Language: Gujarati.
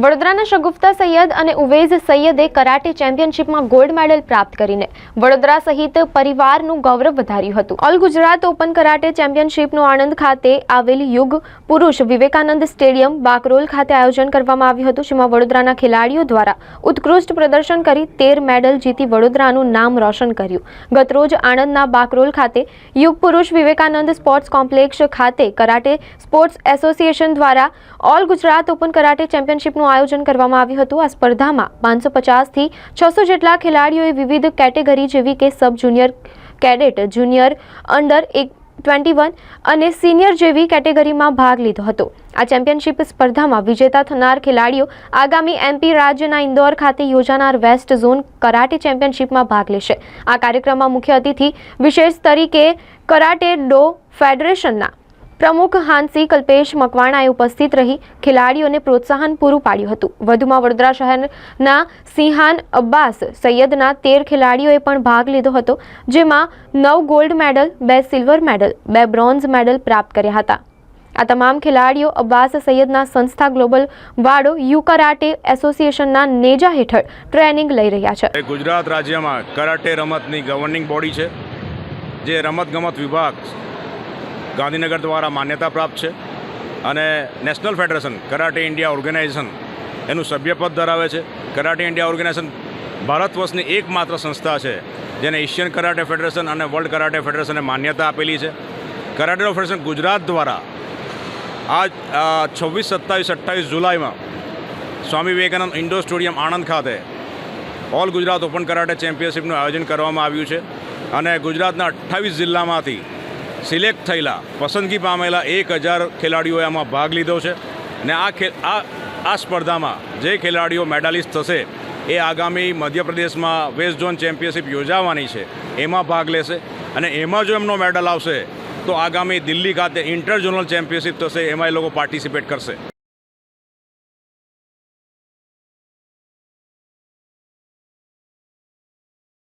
વડોદરાના શગુફ્તા સૈયદ અને ઉવેઝ સૈયદે કરાટે ચેમ્પિયનશિપમાં ગોલ્ડ મેડલ પ્રાપ્ત કરીને વડોદરા સહિત પરિવારનું ગૌરવ વધાર્યું હતું. ઓલ ગુજરાત ઓપન કરાટે ચેમ્પિયનશીપનું આણંદ ખાતે આવેલ યુગ પુરુષ વિવેકાનંદ સ્ટેડિયમ બાકરોલ ખાતે આયોજન કરવામાં આવ્યું હતું. જેમાં વડોદરાના ખેલાડીઓ દ્વારા ઉત્કૃષ્ટ પ્રદર્શન કરી તેર મેડલ જીતી વડોદરાનું નામ રોશન કર્યું. ગતરોજ આણંદના બાકરોલ ખાતે યુગ પુરુષ વિવેકાનંદ સ્પોર્ટ્સ કોમ્પ્લેક્ષ ખાતે કરાટે સ્પોર્ટ્સ એસોસિએશન દ્વારા ઓલ ગુજરાત ઓપન કરાટે ચેમ્પિયનશિપનું આયોજન કરવામાં આવ્યું હતું. આ સ્પર્ધામાં પાંચસો પચાસથી છસો જેટલા ખેલાડીઓએ વિવિધ કેટેગરી જેવી કે sub junior, cadet, junior, under એક, ટ્વેન્ટી વન અને સિનિયર જેવી કેટેગરીમાં ભાગ લીધો હતો. આ ચેમ્પિયનશિપ સ્પર્ધામાં વિજેતા થનાર ખેલાડીઓ આગામી એમપી રાજ્યના ઇન્દોર ખાતે યોજાનાર વેસ્ટ ઝોન કરાટે ચેમ્પિયનશિપમાં ભાગ લેશે. આ કાર્યક્રમમાં મુખ્ય અતિથિ વિશેષ તરીકે કરાટે ડો ફેડરેશનના પ્રમુખ હાંસી કલ્પેશ મકવાણાએ ઉપસ્થિત રહી ખેલાડીઓને પ્રોત્સાહન પૂરું પાડ્યું હતું. વધુમાં વડોદરા શહેરના સિંહાન અબ્બાસ સૈયદના તેર ખેલાડીઓએ પણ ભાગ લીધો હતો, જેમાં નવ ગોલ્ડ મેડલ, બે સિલ્વર મેડલ, બે બ્રોન્ઝ મેડલ પ્રાપ્ત કર્યા હતા. આ તમામ ખેલાડીઓ અબ્બાસ સૈયદના સંસ્થા ગ્લોબલ વાડો યુ કરાટે એસોસિએશનના નેજા હેઠળ ટ્રેનિંગ લઈ રહ્યા છે. ગુજરાત રાજ્યમાં કરાટે રમતની ગવર્નિંગ બોડી છે, જે રમતગમત વિભાગ ગાંધીનગર દ્વારા માન્યતા પ્રાપ્ત છે અને national federation, karate India organisation એનું સભ્યપદ ધરાવે છે. કરાટે ઇન્ડિયા ઓર્ગેનાઇઝેશન ભારત વર્ષની એકમાત્ર સંસ્થા છે જેને એશિયન કરાટે ફેડરેશન અને વર્લ્ડ કરાટે ફેડરેશને માન્યતા આપેલી છે. કરાટે ફેડરેશન ગુજરાત દ્વારા આ છવ્વીસ, સત્તાવીસ, અઠ્ઠાવીસ જુલાઈમાં સ્વામી વિવેકાનંદ ઇન્ડોર સ્ટેડિયમ આણંદ ખાતે ઓલ ગુજરાત ઓપન કરાટે ચેમ્પિયનશિપનું આયોજન કરવામાં આવ્યું છે. અને ગુજરાતના અઠ્ઠાવીસ જિલ્લામાંથી સિલેક્ટ થયેલા પસંદગી પામેલા એક હજાર ખેલાડીઓએ આમાં ભાગ લીધો છે. અને આ ખે આ આ સ્પર્ધામાં જે ખેલાડીઓ મેડાલિસ્ટ થશે, એ આગામી મધ્યપ્રદેશમાં વેસ્ટ ઝોન ચેમ્પિયનશિપ યોજાવાની છે, એમાં ભાગ લેશે. અને એમાં જો એમનો મેડલ આવશે, તો આગામી દિલ્હી ખાતે ઇન્ટર ઝોનલ ચેમ્પિયનશિપ થશે, એમાં એ લોકો પાર્ટિસિપેટ કરશે.